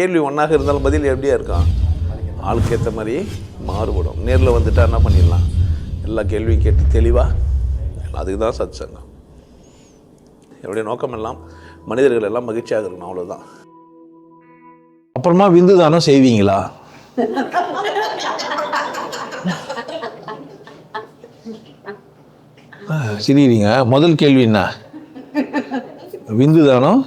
கேள்வி ஒன்றாக இருந்தாலும் பதில் எப்படியா இருக்கும்? ஆளுக்கு ஏற்ற மாதிரி மாறுபடும். நேரில் வந்துட்டா என்ன பண்ணிடலாம்? எல்லா கேள்வியும் கேட்டு தெளிவாக அதுக்கு தான் சத் சங்கம் என்னுடைய நோக்கம் எல்லாம் மனிதர்கள் எல்லாம் மகிழ்ச்சியாக இருக்கணும் அவ்வளோதான் அப்புறமா விந்து தானம் செய்வீங்களா? சிரிக்கிறீங்க. முதல் கேள்வி என்ன? விந்து தானம்?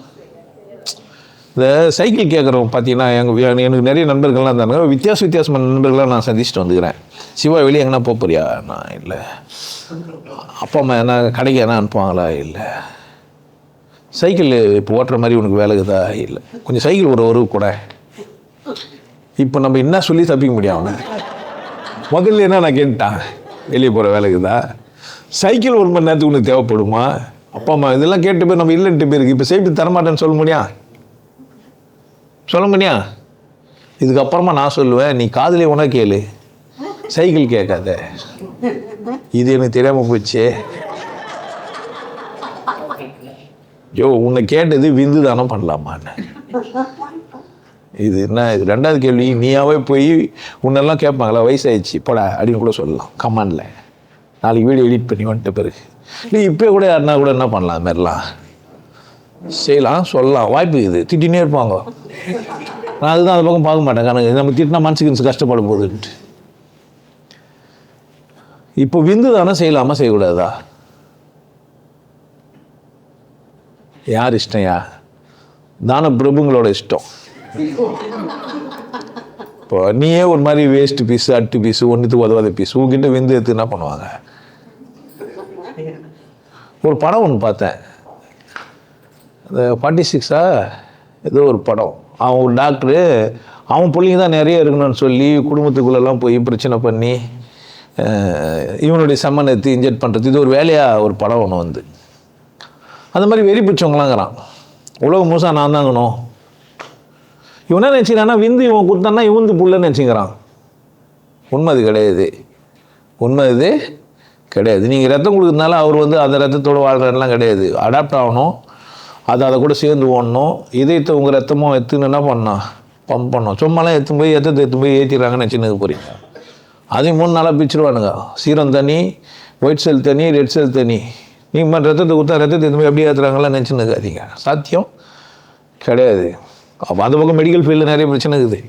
இந்த சைக்கிள் கேட்குறவங்க பார்த்தீங்கன்னா எங்கள் எனக்கு நிறைய நண்பர்கள்லாம் இருந்தாங்க. வித்தியாச வித்தியாசமான நண்பர்களாக நான் சந்திச்சுட்டு வந்துக்கிறேன். சிவா வெளியே எங்கன்னா போக போறியா? நான் இல்லை. அப்பா அம்மா என்ன கடைக்கு எதனா அனுப்புவாங்களா? இல்லை. சைக்கிள் இப்போ ஓட்டுற மாதிரி உனக்கு வேலைக்குதா இல்லை. கொஞ்சம் சைக்கிள் ஒரு ஒரு கூட. இப்போ நம்ம என்ன சொல்லி தப்பிக்க முடியும் அவனை? முதல்ல என்ன நான் கேட்டுட்டான்? வெளியே போகிற வேலைக்குதா சைக்கிள் ஒரு மணி நேரத்துக்கு உனக்கு தேவைப்படுமா? அப்பா அம்மா இதெல்லாம் கேட்டு போய் நம்ம இல்லைன்ட்டு போயிருக்கு. இப்போ சேஃப்டி தரமாட்டேன்னு சொல்ல முடியும் சொல்ல முடியா இதுக்கப்புறமா நான் சொல்லுவேன் நீ காதலி உன கேளு. சைக்கிள் கேட்காத. இது எனக்கு தெரியாமல் போச்சு. யோ உன்னை கேட்டது விந்து தானம் பண்ணலாமான்னு. இது என்ன இது ரெண்டாவது கேள்வி. நீயாவே போய் உன்னெல்லாம் கேட்பாங்களா? வயசாயிடுச்சு. போடா அப்படின்னு கூட சொல்லலாம். கமானில் நாளைக்கு வீடியோ எடிட் பண்ணி வந்துட்ட பிறகு. நீ இப்போ கூட யாருன்னா கூட என்ன பண்ணலாம்? அது மாதிரிலாம். செய்யலாம் சொல்லலாம் வாய்ப்பு இது திட்டினே இருப்பாங்க. நான் அதுதான் அந்த பக்கம் பார்க்க மாட்டேன். கணக்கு நம்ம திட்டினா மனசுக்கு கஷ்டப்பட போகுதுன்ட்டு இப்போ விந்து தானே செய்யலாமா செய்யக்கூடாதா? யார் இஷ்டம்யா? தான பிரபுங்களோட இஷ்டம். இப்போ நீயே ஒரு மாதிரி வேஸ்ட் பீஸ் அட்டு பீஸ் ஒன்றுத்துக்கு உதவாத பீஸ் உங்ககிட்ட விந்து எடுத்து என்ன பண்ணுவாங்க? ஒரு படம் ஒன்று பார்த்தேன். இந்த ஃபார்ட்டி சிக்ஸா ஏதோ ஒரு படம். அவன் ஒரு டாக்டரு அவன் பிள்ளைங்க தான் நிறைய இருக்கணும்னு சொல்லி குடும்பத்துக்குள்ளெல்லாம் போய் பிரச்சனை பண்ணி இவனுடைய செம்மன் எடுத்து இன்ஜெக்ட் பண்ணுறது இது ஒரு வேலையாக ஒரு படம் ஒன்று வந்து. அந்த மாதிரி வெறி பிடிச்சவங்களாங்கிறான். உலகம் மூசா நான் தாங்கணும் இவன் என்ன நினச்சிக்கிறான்னா விந்து இவன் கொடுத்தான்னா இவந்து புள்ளன்னு நினச்சிக்கிறான். உண்மை அது கிடையாது. உண்மை இது கிடையாது. நீங்கள் ரத்தம் கொடுக்குறதுனால அவர் வந்து அந்த ரத்தத்தோடு வாழ்கிறலாம் கிடையாது. அடாப்ட் ஆகணும். அது அதை கூட சேர்ந்து ஓடணும். இதயத்தை உங்கள் ரத்தமும் எத்துன்னு என்ன பண்ணால் பம்ப் பண்ணோம் சும்மாலாம் எடுத்து போய் எத்தத்தை எடுத்து போய் ஏற்றிடுறாங்கன்னு நினச்சின்னு போகிறீங்க அதையும் மூணு நாளாக பிரிச்சிருவானுங்க சீரம் தனி ஒயிட் செல் தனி ரெட் செல் தனி நீங்கள் ரத்தத்தை கொடுத்தா ரத்தத்தை எடுத்து போய் எப்படி ஏற்றுறாங்கலாம் நினச்சின்னு இருக்காதீங்க. சாத்தியம் கிடையாது. அப்போ அந்த பக்கம் மெடிக்கல் ஃபீல்டில் நிறைய பிரச்சனை இருக்குது.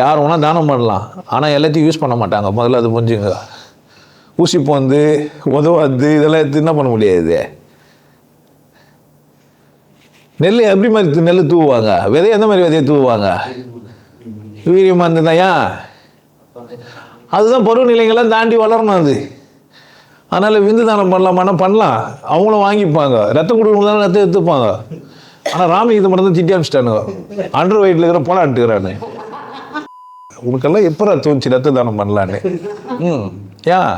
யார் வேணால் தானம் பண்ணலாம். ஆனால் எல்லாத்தையும் யூஸ் பண்ண மாட்டாங்க. முதல்ல அது புரிஞ்சுங்க. ஊசி போந்து உதவாது இதெல்லாம் எடுத்து என்ன பண்ண முடியாது? நெல் எப்படி மாதிரி நெல் தூவுவாங்க. விதை எந்த மாதிரி விதையை தூவுவாங்க? வீரியமாக இருந்ததா அதுதான் பருவநிலைகள்லாம் தாண்டி வளரணும் அது. அதனால் விந்து தானம் பண்ணலாமான்னா பண்ணலாம். அவங்களும் வாங்கிப்பாங்க. ரத்தம் கொடுக்கணும் ரத்தம் எடுத்துப்பாங்க. ஆனால் ராமலிங்கத்தை மட்டும் தான் திட்டி அனுப்பிச்சிட்டானுங்க அண்டர் வெயிட்டில் இருக்கிற போலான்ட்டுக்கிறானு உனக்கெல்லாம் எப்போ தோணுச்சு ரத்த தானம் பண்ணலான்னு? ம். ஏன்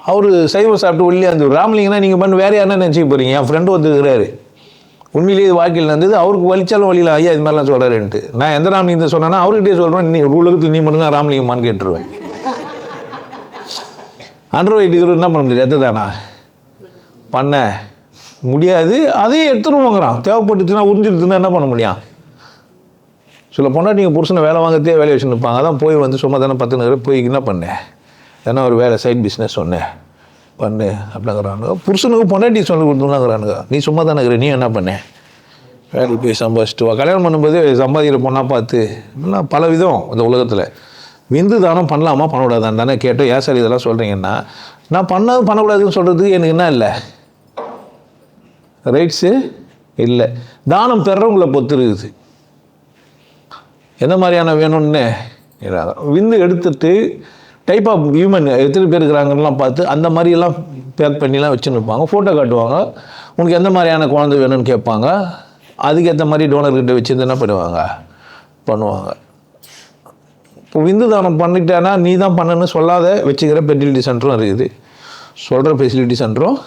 அவர் சைவம் சாப்பிட்டு ஒல்லியாக இருந்தது ராமலிங்கன்னா நீங்கள் பண்ண. வேற யாருன்னா நினச்சிக்க போகிறீங்க என் ஃப்ரெண்டு வந்துருக்கிறாரு உண்மையிலேயே இது வாழ்க்கையில் நடந்தது. அவருக்கு வலிச்சாலும் வழியில் ஐயா இது மாதிரிலாம் சொல்கிறாருன்ட்டு நான் எந்த ராமலிங்கத்தை சொன்னேன்னா அவர்கிட்டயே சொல்கிறேன் நீ உலகத்துக்கு நீ மட்டும்தான் தான் கேட்டுருவேன். ஆண்ட்ராய்டு என்ன பண்ண முடியாது எதுதானா பண்ண முடியாது அதையும் எடுத்துருவோங்கிறான் தேவைப்பட்டுச்சுன்னா உறிஞ்சிருச்சுன்னா என்ன பண்ண முடியும்? சில நீங்கள் புருஷனை வேலை வாங்கத்தே வேலையை வச்சுருப்பாங்க அதான் போய் வந்து சும்மா தானே பத்து நேரம் போய் என்ன பண்ணேன் ஏன்னா ஒரு வேலை சைட் பிஸ்னஸ் சொன்னேன். பண்ணு அப்படிங்கிறானுங்க புருஷனுக்கு பொண்டாட்டி சொல்லி கொடுத்துனாங்கிறானுங்க நீ சும்மா தானே இருக்கிற நீ என்ன பண்ண? வேலைக்கு போய் சம்பாதிச்சிட்டு வா. கல்யாணம் பண்ணும்போது சம்பாதிக்கிற பொண்ணாக பார்த்து எல்லாம் பல விதம் இந்த உலகத்தில். விந்து தானம் பண்ணலாமா? பண்ணக்கூடாதான்னு தானே கேட்டோம். ஏன் சார் இதெல்லாம் சொல்கிறீங்கன்னா நான் பண்ணது பண்ணக்கூடாதுன்னு சொல்கிறதுக்கு எனக்கு என்ன இல்லை? ரைட்ஸு இல்லை. தானம் பெறவங்களை பொறுத்து இருக்குது எந்த மாதிரியான வேணும்னு? விந்து எடுத்துட்டு டைப் ஆஃப் ஹியூமன் எத்தனை பேர் இருக்கிறாங்கலாம் பார்த்து அந்த மாதிரியெல்லாம் பேக் பண்ணிலாம் வச்சுன்னு இருப்பாங்க ஃபோட்டோ காட்டுவாங்க. உனக்கு எந்த மாதிரியான குழந்தை வேணும்னு கேட்பாங்க. அதுக்கேற்ற மாதிரி டோனர்கிட்ட வச்சு என்ன பண்ணுவாங்க? பண்ணுவாங்க. இப்போ விந்து தானம் பண்ணிட்டேன்னா நீ தான் பண்ணணும்னு சொல்லாத வச்சுக்கிற ஃபெர்டிலிட்டி சென்டரும் இருக்குது. சொல்கிற ஃபெசிலிட்டி சென்டரும்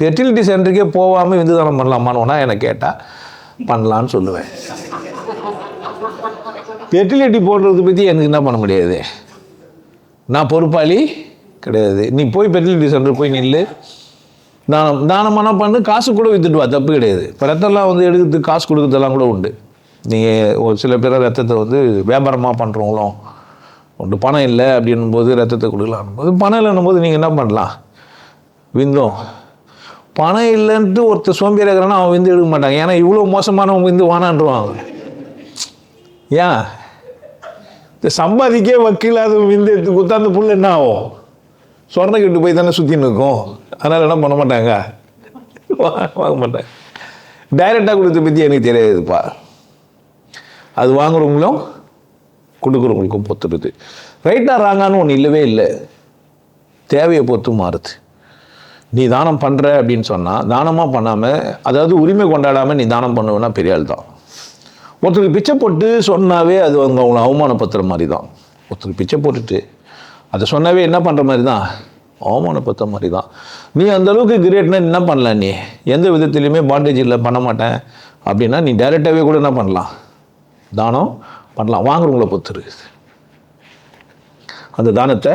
ஃபெர்டிலிட்டி சென்டருக்கே போகாமல் விந்து தானம் பண்ணலாமான்னு என்னை கேட்டால் பண்ணலான்னு சொல்லுவேன். ஃபெர்டிலிட்டி போடுறது பற்றி எனக்கு என்ன பண்ண முடியாது? நான் பொறுப்பாளி கிடையாது. நீ போய் ஃபெர்டிலிட்டி சென்டர் போய் நில்லு. தானம் தானமான பண்ணு காசு கூட வித்துட்டு வா தப்பு கிடையாது. இப்போ ரத்தம்லாம் வந்து எடுக்கிறதுக்கு காசு கொடுக்குறதெல்லாம் கூட உண்டு. நீங்கள் ஒரு சில பேர் ரத்தத்தை வந்து வியாபாரமாக பண்ணுறவங்களும் ஒன்று பணம் இல்லை அப்படின்னும் போது ரத்தத்தை கொடுக்கலாம். போது பணம் இல்லைன்னும் போது நீங்கள் என்ன பண்ணலாம்? விந்தோம். பணம் இல்லைன்ட்டு ஒருத்தர் சோம்பேறி இருக்கிறான்னா அவன் விந்து எடுக்க மாட்டாங்க ஏன்னா இவ்வளோ மோசமானவன் விந்து வானான்றுவாங்க ஏன்? இந்த சம்பாதிக்கே வக்கீலாத விந்து எடுத்து கொடுத்தா அந்த புல் என்ன ஆகும்? சொர்ண கட்டு போய் தானே சுற்றின்னு இருக்கும். அதனால் என்ன பண்ண மாட்டாங்க? வா- வாங்க மாட்டாங்க. டைரெக்டாக கொடுத்த பற்றி எனக்கு தெரியாதுப்பா. அது வாங்குறவங்களும் கொடுக்குறவங்களுக்கும் பொத்துடுது. ரைட்டாக ராங்கான்னு ஒன்று இல்லவே இல்லை. தேவையை பொறுத்து மாறுது. நீ தானம் பண்ணுற அப்படின்னு சொன்னால் தானமாக பண்ணாமல் அதாவது உரிமை கொண்டாடாமல் நீ தானம் பண்ணுவேன்னா பெரிய ஆள் தான் ஒருத்தருக்கு பிச்சை போட்டு சொன்னாவே அது அவங்க அவங்கள அவமானப்படுத்துகிற மாதிரி தான் ஒருத்தருக்கு பிச்சை போட்டுட்டு அதை சொன்னாவே என்ன பண்ணுற மாதிரி தான் அவமானப்படுத்துற மாதிரி தான் நீ அந்த அளவுக்கு கிரேட்னா என்ன பண்ணலாம் நீ? எந்த விதத்துலையுமே பாண்டேஜ் இல்லை பண்ண மாட்டேன். அப்படின்னா நீ டைரெக்டாகவே கூட என்ன பண்ணலாம்? தானம் பண்ணலாம். வாங்குறவங்கள பொறுத்துரு அந்த தானத்தை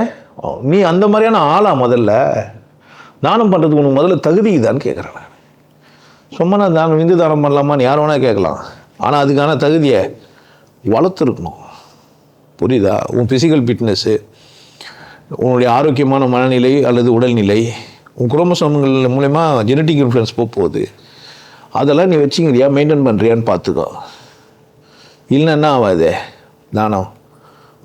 நீ அந்த மாதிரியான ஆளா முதல்ல? தானம் பண்ணுறதுக்கு உனக்கு முதல்ல தகுதி இதான்னு கேட்குறேன் நான். சும்மா நான் தானம் விந்து தானம் பண்ணலாமான்னு யார் வேணால் கேட்கலாம். ஆனால் அதுக்கான தகுதியை வளர்த்துருக்கணும். புரியுதா? உன் ஃபிசிக்கல் ஃபிட்னஸ்ஸு உன்னுடைய ஆரோக்கியமான மனநிலை அல்லது உடல்நிலை உன் குரோமசோம்கள் மூலயமா ஜெனட்டிக் இன்ஃப்ளூயன்ஸ் போகுது அதெல்லாம் நீ வச்சுக்கிறியா? மெயின்டைன் பண்ணுறியான்னு பார்த்துக்கோ. இல்லைன்னா என்ன ஆகாது தானம்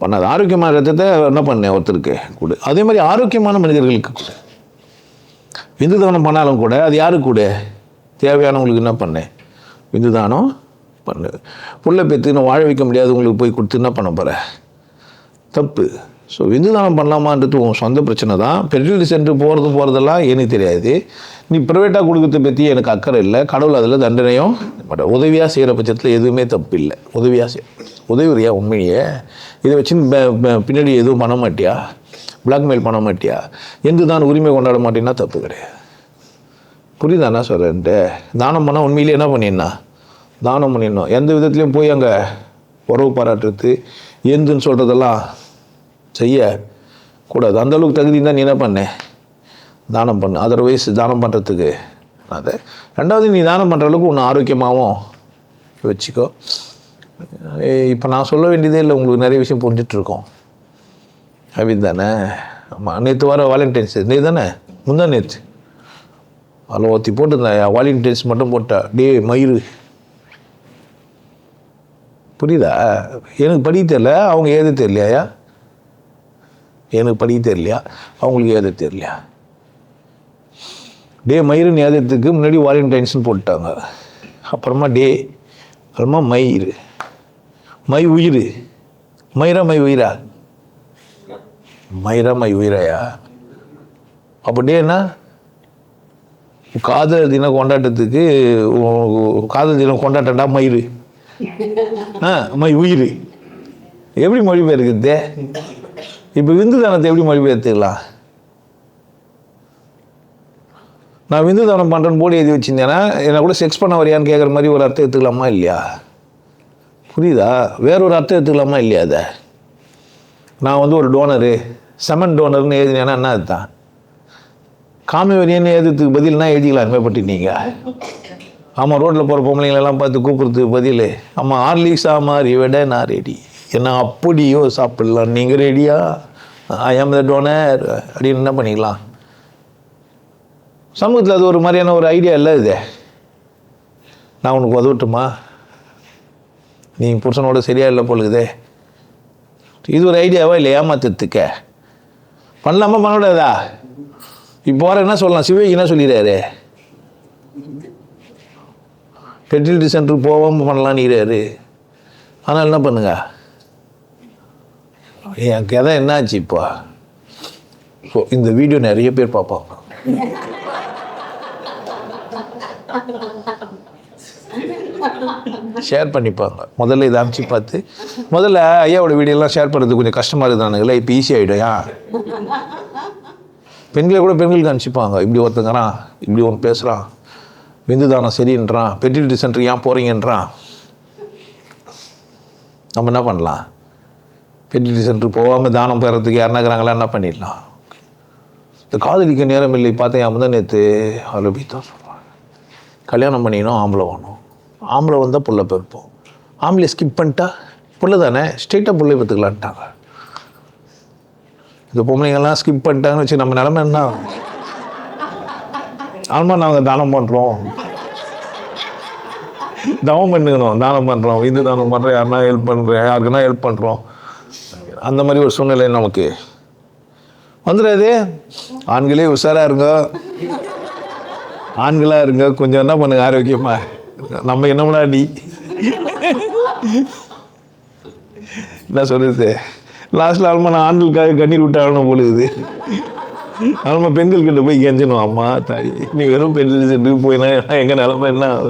பண்ணாது. ஆரோக்கியமான ரத்தத்தை என்ன பண்ணேன் ஒருத்தருக்கு கொடு. அதே மாதிரி ஆரோக்கியமான மனிதர்களுக்கு கொடு. விந்து தானம் பண்ணாலும் கூட அது யாருக்கு கூட? தேவையானவங்களுக்கு என்ன பண்ணேன் விந்து தானம் பண்ணு. புள்ள பெற்று வாழ வைக்க முடியாது உங்களுக்கு போய் கொடுத்து என்ன பண்ண போகிற தப்பு. ஸோ விந்துதானம் பண்ணலாமான்றது உன் சொந்த பிரச்சனை தான். பெட்ரோல் சென்று போகிறது போகிறதெல்லாம் எனக்கு தெரியாது. நீ ப்ரைவேட்டாக கொடுக்கறத பற்றி எனக்கு அக்கறை இல்லை. கடவுள் அதில் தண்டனையும் பட் உதவியாக செய்கிற பட்சத்தில் எதுவுமே தப்பு இல்லை. உதவியாக செய். உதவியா உண்மையே. இதை வச்சு பின்னாடி எதுவும் பண்ண மாட்டியா? பிளாக்மெயில் பண்ண மாட்டியா? எந்த தான் உரிமை கொண்டாட மாட்டேன்னா தப்பு கிடையாது. புரியுதா என்ன சொல்கிறேன்ட்டு தானம் பண்ணால் உண்மையிலேயே என்ன பண்ணிடணும்? தானம் பண்ணிடணும். எந்த விதத்துலையும் போய் அங்கே உறவு பாராட்டுறது எந்துன்னு சொல்கிறதெல்லாம் செய்ய கூடாது அந்த அளவுக்கு தகுதி தான் நீ என்ன பண்ண? தானம் பண்ணு. அதர்வைஸ் தானம் பண்ணுறதுக்கு அது. ரெண்டாவது நீ தானம் பண்ணுற அளவுக்கு ஒன்று ஆரோக்கியமாகவும் வச்சுக்கோ. இப்போ நான் சொல்ல வேண்டியதே இல்லை உங்களுக்கு நிறைய விஷயம் புரிஞ்சிட்ருக்கோம். அப்படின்னு தானே? ஆமாம் நேற்று வர வாலண்டைன்ஸ் நீ தானே? முந்தா நேற்று அதில் ஒருத்தி போட்டிருந்தேன் வாலண்டைன்ஸ் மட்டும் போட்டா டே மயிறு. புரியுதா? எனக்கு படிக்க தெரியல. அவங்க ஏது தெரியலையா? எனக்கு படிக்க தெரியலையா? அவங்களுக்கு ஏது தெரியலையா? டே மயிறுன்னு ஏதத்துக்கு முன்னாடி வாலண்டைன்ஸ்னு போட்டாங்க. அப்புறமா டே அப்புறமா மயிறு. மை உயிர். மயிரா மை உயிரா? மயிரா மை உயிராயா? அப்போ டேன்னா காதல் தினம் கொண்டாட்டத்துக்கு காதல் தினம் கொண்டாட்டண்டா மயிறு. மை உயிர். எப்படி மொழிபெயர்க்குது? இப்போ விந்து தானத்தை எப்படி மொழிபெயர்த்துக்கலாம்? நான் விந்து தானம் பண்ணுறேன்னு போடி எழுதி வச்சிருந்தேன்னா என்னை கூட செக்ஸ் பண்ண வரியான்னு கேட்குற மாதிரி ஒரு அர்த்தம் எடுத்துக்கலாமா இல்லையா? புரியுதா? வேற ஒரு அர்த்தம் எடுத்துக்கலாமா இல்லையா அதை? நான் வந்து ஒரு டோனரு செமன் டோனர்னு எழுதினேன்னா என்ன அதுதான் காமி வரியன்னு எழுதுறதுக்கு பதில்னா எழுதிக்கலாம் எழுதிக்கலாம் நீங்கள் ஆமாம் ரோட்டில் போகிற பொம்பளைங்களெல்லாம் பார்த்து கூப்பிட்றதுக்கு பதில் ஆமாம் ஆர்லிக்ஸா மாதிரி விட நான் ரெடி என்ன அப்படியோ சாப்பிடலாம். நீங்கள் ரெடியா ஐ ஆம் த டோனர் அப்படின்னு என்ன பண்ணிக்கலாம்? சமூகத்தில் அது ஒரு மாதிரியான ஒரு ஐடியா இல்லை இது. நான் உனக்கு உதவட்டுமா? நீ புருஷனோட சரியாக இல்லை போலுக்குதே இது ஒரு ஐடியாவா இல்லை ஏமாத்துறதுக்க. பண்ணலாமா? பண்ணக்கூடாதா? இப்போ வர என்ன சொல்லலாம்? சிவகி என்ன சொல்லிடுறாரு? ஃபெர்டிலிட்டி சென்டருக்கு போகாமல் பண்ணலான்னுறாரு ஆனால் என்ன பண்ணுங்க? என் கதை என்னாச்சு இப்போ? ஸோ இந்த வீடியோ நிறைய பேர் பார்ப்பாங்க. ஷேர் பண்ணிப்பாங்க. முதல்ல இதை அனுப்பிச்சு பார்த்து முதல்ல ஐயாவோட வீடியோலாம் ஷேர் பண்ணுறது கொஞ்சம் கஷ்டமாக இருந்தானுங்களே இப்போ ஈஸி ஆகிடும் ஏன்? பெண்களை கூட பெண்களுக்கு அனுப்பிச்சிப்பாங்க. இப்படி ஒருத்தங்கிறான் இப்படி ஒன்று பேசுகிறான் விந்து தானம் சரின்றான் ஃபெர்டிலிட்டி சென்டர் ஏன் போகிறீங்கன்றான் நம்ம என்ன பண்ணலாம்? ஃபெர்டிலிட்டி சென்டர் போகாமல் தானம் பெறத்துக்கு யாருன்னா இருக்கிறாங்களா என்ன பண்ணிடலாம்? இந்த காதலிக்க நேரம் இல்லை பார்த்தேன் அவன் தான் நேற்று அதில் சொல்கிறாங்க கல்யாணம் பண்ணிக்கணும் ஆம்பளை வேணும். ஆம்பளை வந்தால் புள்ள பிறப்போம். ஆம்பளை ஸ்கிப் பண்ணிட்டா புள்ள தானே? ஸ்ட்ரெயிட்டாக புள்ளை பார்த்துக்கலான்ட்டாங்க இந்த பொம்பளைங்கெல்லாம் ஸ்கிப் பண்ணிட்டாங்கன்னு வச்சு நம்ம நிலமை என்ன? ஆல்மா நாங்கள் தானம் பண்ணுறோம் தவம் பண்ணுக்கணும் தானம் பண்ணுறோம் இது தானம் பண்ணுறோம் யாருனா ஹெல்ப் பண்ணுறேன் யாருக்குன்னா ஹெல்ப் பண்ணுறோம் அந்த மாதிரி ஒரு சூழ்நிலை நமக்கு. வந்துடாது. ஆண்களே உஷாராக இருங்க. ஆண்களாக இருங்க. கொஞ்சம் என்ன பண்ணுங்க ஆரோக்கியமா நம்ம என்ன நீ என்ன சொல்றது? லாஸ்ட்டில் ஆல்மா நான் ஆண்களுக்காக கண்ணீர் விட்டாகணும் போலுது நம்ம பெண்கள் கிட்ட போய் கெஞ்சணும் அம்மா தாய் நீ வெறும் பெண்கள் சென்று போயினா எங்க நிலமை என்ன?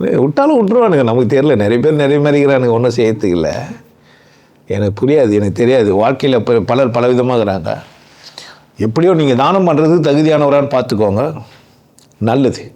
விட்டாலும் விட்டுருவானுங்க. நமக்கு தெரியல நிறைய பேர் நிறைய மாதிரிக்கிறானுங்க ஒன்றும் சேர்த்துக்கல எனக்கு புரியாது எனக்கு தெரியாது. வாழ்க்கையில் இப்போ பலர் பலவிதமாக இருக்கிறாங்க. எப்படியோ நீங்கள் தானம் பண்ணுறதுக்கு தகுதியானவரான்னு பார்த்துக்கோங்க. நல்லது.